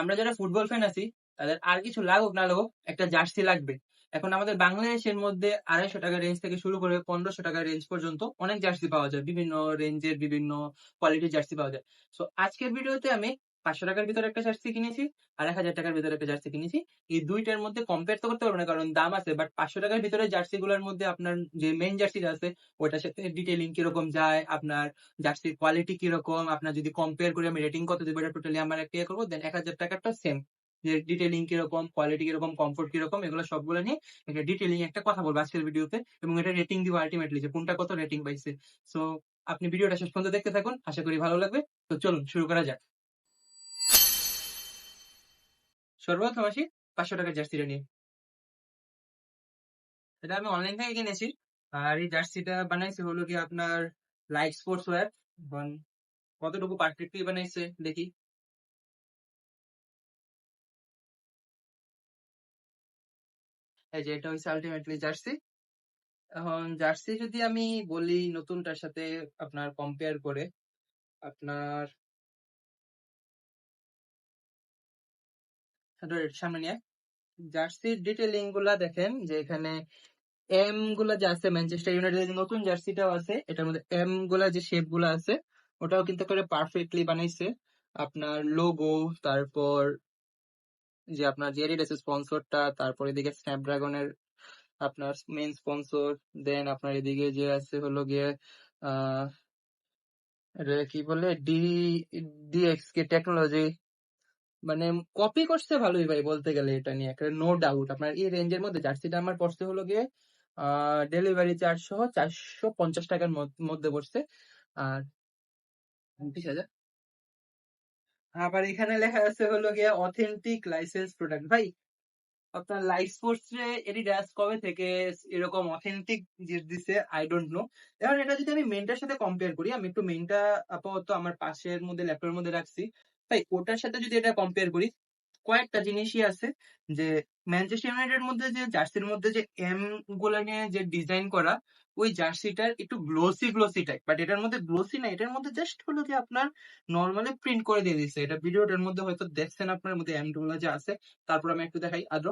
আমরা যারা football fan আছি, তাদের আর কিছু লাগুক না লাগুক, একটা জার্সি লাগবে। এখন আমাদের বাংলাদেশের মধ্যে আড়াইশো টাকা রেঞ্জ থেকে শুরু করে পনেরোশো টাকা রেঞ্জ পর্যন্ত অনেক জার্সি পাওয়া যায়। বিভিন্ন রেঞ্জের বিভিন্ন কোয়ালিটির জার্সি পাওয়া যায়। সো আজকের ভিডিওতে আমি পাঁচশো টাকার ভিতরে একটা জার্সি কিনেছি আর এক হাজার টাকার ভিতরে একটা জার্সি কিনেছি। এই দুইটার মধ্যে কম্পেয়ার তো করতে পারব না, কারণ দাম আছে। বাট পাঁচশো টাকার ভিতরে জার্সি গুলোর মধ্যে আপনার যে মেইন জার্সিটা আছে, ওটার সাথে ডিটেলিং কীরকম যায়, আপনার জার্সির কোয়ালিটি কীরকম, আপনার যদি কম্পেয়ার করে আমি রেটিং কত দেবো টোটালি আমার একটা ইয়ে করব দেন এক হাজার টাকাটা সেম যে ডিটেলিং কীরকম কোয়ালিটি কীরকম কমফোর্ট কীরকম, এগুলো সবগুলো নিয়ে একটা ডিটেলিং একটা কথা বলব আজকের ভিডিওতে এবং এটা রেটিং দিব আলটিমেটলি যে কোনটা কত রেটিং পাইছে। সো আপনি ভিডিওটা শেষ পর্যন্ত দেখতে থাকুন, আশা করি ভালো লাগবে। তো চলুন, শুরু করা যাক। সর্বপ্রথম আসি পাঁচশো টাকার জার্সিটা নিয়ে এটা আমি অনলাইন থেকে কিনেছি। আর এই জার্সিটা বানাইছে হলো কি আপনার লাইট স্পোর্টস ওয়্যার কতটুকু পারফেক্টলি বানাইছে দেখি। এই যে এটা হচ্ছে আলটিমেটলি জার্সি। এখন জার্সি যদি আমি বলি নতুনটার সাথে আপনার কম্পেয়ার করে, আপনার সামনে নিয়ে জার্সির ডিটেলিংগুলা দেখেন যে এখানে এমগুলা যে আছে ম্যানচেস্টার ইউনাইটেড নতুন জার্সিটাও আছে, এটার মধ্যে এমগুলা যে শেপগুলা আছে, ওটাও কিন্তু করে পারফেক্টলি বানাইছে। আপনার লোগো তারপর যে আপনার যে এডিডাস স্পন্সরটা তারপর এদিকে স্ন্যাপড্রাগনের আপনার মেইন স্পন্সর দেন আপনার এদিকে যে আছে হলো গিয়ে, আহ কি বলে? ডি ডিএক্স কে টেকনোলজি মানে কপি করছে ভালোই ভাই বলতে গেলে এটা নিয়ে একটা নো ডাউট আপনার এই রেঞ্জের মধ্যে জার্সিটা আমার পড়ছে হলো গিয়ে ডেলিভারি চার্জ সহ চারশো পঞ্চাশ টাকার মধ্যে পড়ছে। আর উনত্রিশ হাজার? আবার এখানে লেখা আছে হলো গিয়ে অথেন্টিক লাইসেন্স প্রোডাক্ট ভাই আপনার লাইফ স্পোর্টস রে এডিডাস কবে থেকে এরকম অথেন্টিক জিনিস দিছে আই ডোন্ট নো এখন এটা যদি আমি মেনটার সাথে কম্পেয়ার করি আমি একটু মেনটা আপাতত আমার পাশের মধ্যে ল্যাপটপের মধ্যে রাখছি। ভাই ওটার সাথে যদি এটা কম্পেয়ার করি, কয়েকটা জিনিসই আছে যে ম্যানচেস্টার ইউনাইটেড মধ্যে যে জার্সির মধ্যে যে এমগুলা নিয়ে যে ডিজাইন করা, ওই জার্সিটার একটু গ্লোসি গ্লোসি টাইপ বাট এটার মধ্যে গ্লোসি না, এটার মধ্যে জাস্ট হলো যে আপনার নর্মালি প্রিন্ট করে দিয়ে দিচ্ছে এটা ভিডিওটার মধ্যে হয়তো দেখছেন আপনার মধ্যে এমগুলা যে আছে, তারপর আমি একটু দেখাই, আদ্র,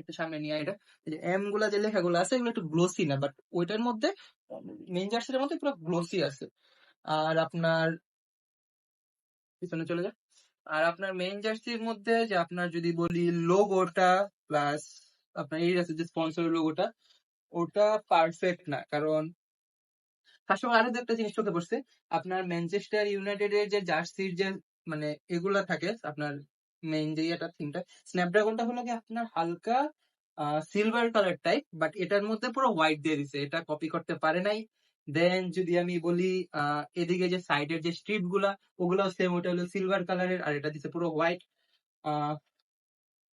একটু সামনে নিয়ে এটা। এমগুলা যে লেখাগুলো আছে, এগুলো একটু গ্লোসি না বাট ওইটার মধ্যে মেইন জার্সির মধ্যে পুরো গ্লোসি আছে। আর আপনার পিছনে চলে যায় আর আপনার মেইন জার্সির মধ্যে যে আপনার যদি বলি লোগোটা প্লাস আপনার এই আছে যে স্পন্সর লোগোটা ওটা পারফেক্ট না। কারণ তার সঙ্গে আরও একটা জিনিস চোখে পড়ছে আপনার ম্যানচেস্টার ইউনাইটেড এর যে জার্সির যে মানে এগুলা থাকে, আপনার মেইন যে এটা থিমটা স্ন্যাপড্রাগনটা হলো কি আপনার হালকা সিলভার কালার টাইপ বাট এটার মধ্যে পুরো হোয়াইট দিয়ে দিছে। এটা কপি করতে পারে নাই। দেন যদি আমি বলি এদিকে যে সাইডের যে স্ট্রিপগুলা ওগুলো সেম ওটা হলো সিলভার কালারের আর এটা দিছে পুরো হোয়াইট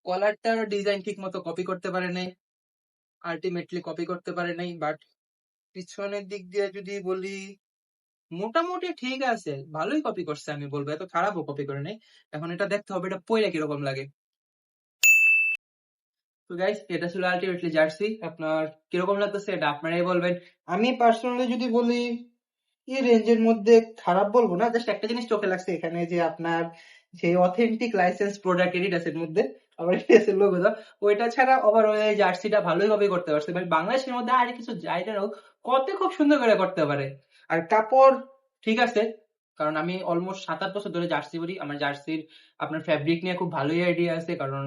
কলারটার ডিজাইন ঠিক মতো কপি করতে পারে নাই আলটিমেটলি কপি করতে পারে নাই বাট পিছনের দিক দিয়ে যদি বলি, মোটামুটি ঠিক আছে, ভালোই কপি করছে, আমি বলব, এত খারাপও কপি করে নাই। এখন এটা দেখতে হবে, এটা পয়লা কীরকম লাগে। তো গাইস এটা ছিল আলটিমেটলি জার্সি। আপনার কীরকম লাগতেছে এটা আপনারাই বলবেন। আমি পার্সোনালি যদি বলি, এই রেঞ্জের মধ্যে খারাপ বলব না জাস্ট একটা জিনিস চোখে লাগছে এখানে যে আপনার সেই অথেন্টিক লাইসেন্স প্রোডাক্ট এডিডাসের মধ্যে, আবার এডিডাসের লোগো দাও ওইটা ছাড়া ওভারঅল এই জার্সিটা ভালোই ভাবে করতে পারছে। বাট বাংলাদেশের মধ্যে আর কিছু জায়গা হোক, কত খুব সুন্দর করে করতে পারে। আর কাপড় ঠিক আছে, কারণ আমি অলমোস্ট সাত আট বছর ধরে জার্সি পরি। আমার জার্সির আপনার ফ্যাব্রিক নিয়ে খুব ভালোই আইডিয়া আছে, কারণ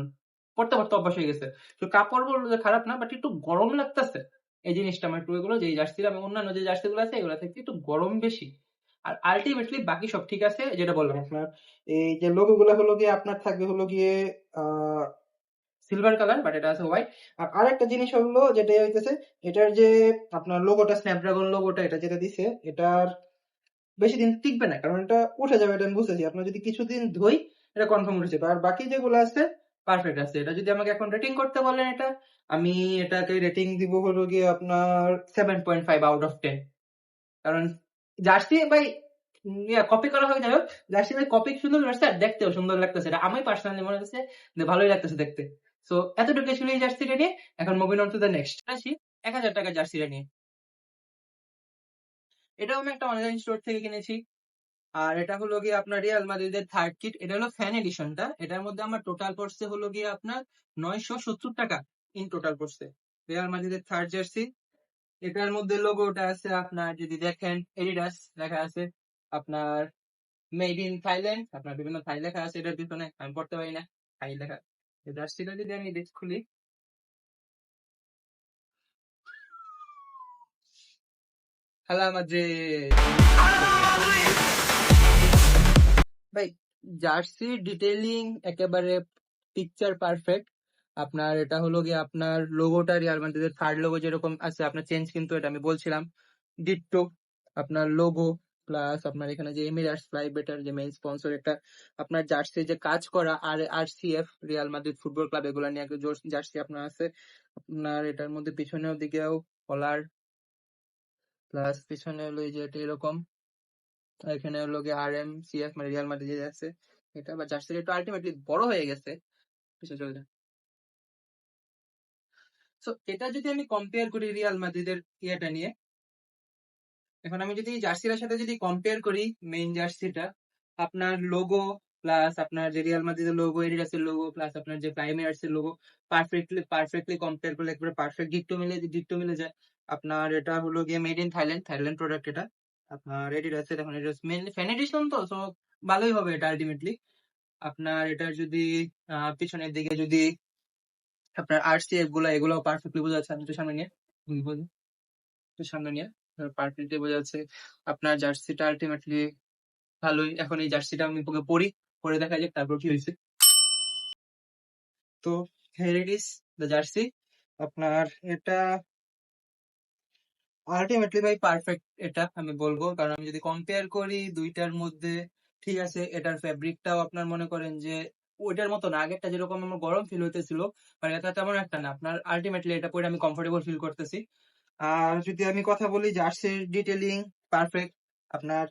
পড়তে পড়তে অভ্যাস হয়ে গেছে। তো কাপড় বলব যে খারাপ না বাট একটু গরম লাগতেছে। এই জিনিসটা আমার একটু এগুলো যে জার্সির আমি অন্যান্য যে জার্সি গুলো আছে, এগুলো থেকে একটু গরম বেশি। আর আলটিমেটলি বাকি সব ঠিক আছে, যেটা বললাম আপনার, এই যে লোগো গুলো হলো গিয়ে আপনার থাকবে হলো গিয়ে সিলভার কালার বাট এটা আছে হোয়াইট আর আরেকটা জিনিস হলো যেটা হইতেছে, এটার যে আপনার লোগোটা স্ন্যাপড্রাগন লোগোটা এটা যেটা দিছে, এটার বেশি দিন টিকবে না, কারণ এটা উঠে যাবে এটা আমি বুঝতেছি। আপনার যদি কিছুদিন ধুই, এটা কনফার্ম উঠে যাবে। আর বাকি যেগুলো আছে পারফেক্ট আছে। এটা যদি আমাকে এখন রেটিং করতে বলেন এটা, আমি এটাকে রেটিং দিব হলো গিয়ে আপনার seven point five out of ten কারণ জার্সি ভাই কপি করা হয়ে যাবে। জার্সি ভাই কপি সুন্দর লাগছে আর দেখতেও সুন্দর লাগতেছে। এটা আমি পার্সোনালি মনে হচ্ছে যে ভালোই লাগতেছে দেখতে। সো এতটুকু ছিল এই জার্সিটা নিয়ে। এখন moving on to the next আসি এক হাজার টাকা জার্সিটা নিয়ে। এটাও আমি একটা অনলাইন স্টোর থেকে কিনেছি। আর এটা হলো গিয়ে আপনার রিয়াল মাদ্রিদের থার্ড কিট এটা হলো ফ্যান এডিশনটা এটার মধ্যে আমার টোটাল পড়ছে হলো গিয়ে আপনার নয়শো সত্তর টাকা ইন টোটাল পড়ছে রিয়াল মাদ্রিদের থার্ড জার্সি এটার মধ্যে লোগোটা আছে আপনার, যদি দেখেন এডিডাস লেখা আছে, আপনার মেড ইন থাইল্যান্ড আপনার বিভিন্ন থাই লেখা আছে এটার পিছনে, আমি পড়তে পারি না থাই লেখা। জার্সিটা যদি আমি খুলি। Hala Madrid. ভাই, জার্সি ডিটেলিং একেবারে পিকচার পারফেক্ট আপনার এটা হলো গিয়ে আপনার লোগোটা রিয়াল মাদ্রিদের থার্ড লোগো যেরকম আছে, আপনার চেঞ্জ কিন্তু এটা আমি বলছিলাম। ডিট্টো আপনার লোগো প্লাস আপনার এখানে যে এমিরাটস ফ্লাই বেটার যে মেইন স্পন্সর এটা আপনার জার্সি যে কাজ করা আর আর CF Real Madrid football club এগুলো নিয়ে একটা জার্সি আপনার আছে। আপনার এটার মধ্যে পিছনের দিকেও কলার প্লাস পিছনে হলো এই যে এটা এরকম। এখানে হলো গিয়ে আর এম সিএফ মানে রিয়াল মাদ্রিদ আছে এটা বা জার্সিটা একটু আলটিমেটলি বড় হয়ে গেছে পিছনে চলে সো এটা যদি আমি কম্পেয়ার করি রিয়াল মাদ্রিদের ইয়েটা নিয়ে, এখন আমি যদি জার্সিটার সাথে যদি কম্পেয়ার করি মেইন জার্সিটা, আপনার লোগো প্লাস আপনার যে রিয়াল মাদ্রিদের লোগো এডিডাসের লোগো প্লাস আপনার যে প্রাইমার্স এর লোগো পারফেক্টলি পারফেক্টলি কম্পেয়ার করলে একবারে পারফেক্ট ডিক্টো মিলে ডিক্টো মিলে যায়। আপনার এটা হলো গিয়ে made in Thailand Thailand product এটা। আপনার এডিডাসের এখন এটা মেনলি ফ্যান এডিশন তো সো ভালোই হবে এটা আলটিমেটলি আপনার এটার যদি পিছনের দিকে যদি আপনার আরসিএফগুলা এগুলো পারফেক্টলি বোঝা যাচ্ছে। আমি একটু সামনে নিয়ে একটু সামনে নিয়ে পারফেক্টলি বোঝা যাচ্ছে। আপনার জার্সিটা আলটিমেটলি ভালোই। এখন এই জার্সিটা আমি তোকে পরি, পরে দেখা যাক তারপর কি হয়েছে। তো হেয়ার ইট দ্য জার্সি আপনার এটা আলটিমেটলি ভাই পারফেক্ট এটা আমি বলব। কারণ আমি যদি কম্পেয়ার করি দুইটার মধ্যে, ঠিক আছে, এটার ফেব্রিকটাও আপনার মনে করেন যে, ওইটার মতো না। আগেরটা যেরকম আমার গরম ফিল হইতেছিল মানে এটা তেমন একটা না। আপনার আলটিমেটলি এটা পরে আমি কমফোর্টেবল ফিল করতেছি। আর যদি আমি কথা বলি জার্সির ডিটেলিং পারফেক্ট আপনার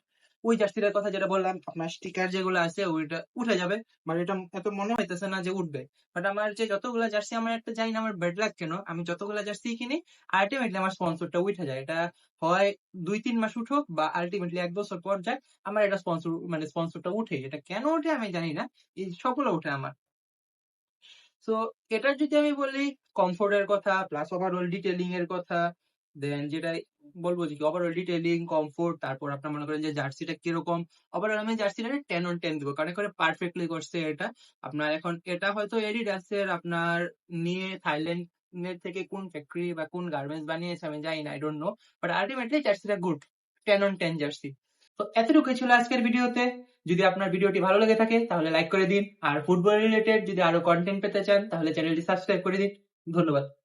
ওই জার্সিটার কথা যেটা বললাম, আপনার স্টিকার যেগুলো আছে ওইটা উঠে যাবে। বাট এটা এত মনে হইতেছে না যে উঠবে। বাট আমার যে যতগুলা জার্সি আমার একটা জানি না আমার ব্যাড লাগ কেন, আমি যতগুলা জার্সি কিনি আলটিমেটলি আমার স্পন্সরটা উঠে যায়। এটা হয় দুই, তিন মাস উঠুক বা আলটিমেটলি এক বছর পর যায়, আমার এটা স্পন্সর মানে স্পন্সরটা উঠে। এটা কেন ওঠে আমি জানি না। এই সবগুলো উঠে আমার। সো এটার যদি আমি বলি কমফোর্টের কথা প্লাস ওভারঅল ডিটেলিং এর কথা দেন যেটা বলব যে ওভারঅল ডিটেলিং কমফোর্ট তারপর আপনার মনে করেন যে জার্সিটা কীরকম ওভারঅল আমি জার্সিটা টেন অন টেন দিব। কারণ করে পারফেক্টলি করছে এটা। আপনার এখন এটা হয়তো এডিডাসের আপনার নিয়ে থাইল্যান্ড থেকে কোন ফ্যাক্টরি বা কোন গার্মেন্টস বানিয়েছে আমি জানি না I don't know but ultimately জার্সিটা good ten on ten jersey. তো এতটুকুই ছিল আজকের ভিডিওতে। যদি আপনার ভিডিওটি ভালো লেগে থাকে, তাহলে লাইক করে দিন। আর ফুটবল রিলেটেড যদি আরও কন্টেন্ট পেতে চান, তাহলে চ্যানেলটি সাবস্ক্রাইব করে দিন। ধন্যবাদ।